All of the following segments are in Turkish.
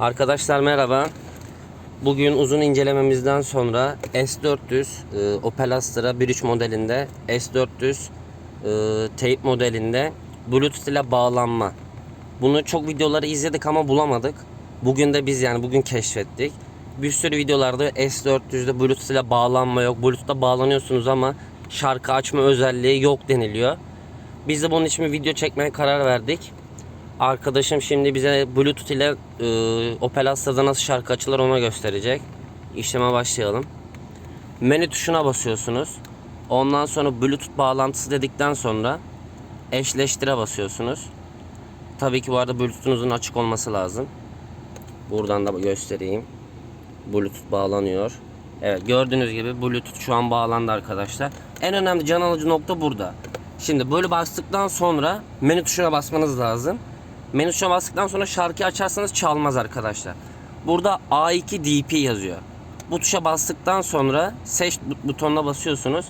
Arkadaşlar merhaba. Bugün uzun incelememizden sonra S400 e, Opel Astra 1.3 modelinde S400 e, tape modelinde Bluetooth ile bağlanma. Bunu çok videoları izledik ama bulamadık. Bugün de biz yani bugün keşfettik. Bir sürü videolarda S400'de Bluetooth ile bağlanma yok. Bluetooth'ta bağlanıyorsunuz ama şarkı açma özelliği yok deniliyor. Biz de bunun için bir video çekmeye karar verdik. Arkadaşım şimdi bize Bluetooth ile e, Opel Astra'da nasıl şarkı açılır ona gösterecek. İşleme başlayalım. Menü tuşuna basıyorsunuz. Ondan sonra Bluetooth bağlantısı dedikten sonra eşleştire basıyorsunuz. Tabii ki bu arada Bluetooth'unuzun açık olması lazım. Buradan da göstereyim. Bluetooth bağlanıyor. Evet gördüğünüz gibi Bluetooth şu an bağlandı arkadaşlar. En önemli can alıcı nokta burada. Şimdi böyle bastıktan sonra menü tuşuna basmanız lazım. Menü tuşuna bastıktan sonra şarkıyı açarsanız çalmaz arkadaşlar. Burada A2 DP yazıyor. Bu tuşa bastıktan sonra seç but- butonuna basıyorsunuz.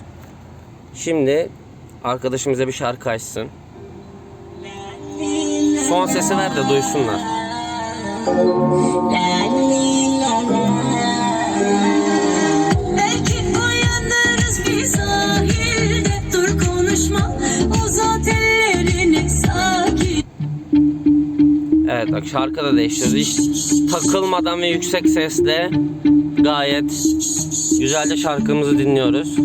Şimdi arkadaşımıza bir şarkı açsın. Son sesi ver de duysunlar. Belki uyanırız bir sahilde Dur konuşma Bak şarkı da değiştiriyoruz. Hiç takılmadan ve yüksek sesle gayet güzelce şarkımızı dinliyoruz.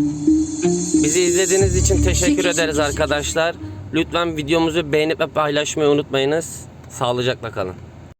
Bizi izlediğiniz için teşekkür ederiz arkadaşlar. Lütfen videomuzu beğenip ve paylaşmayı unutmayınız. Sağlıcakla kalın.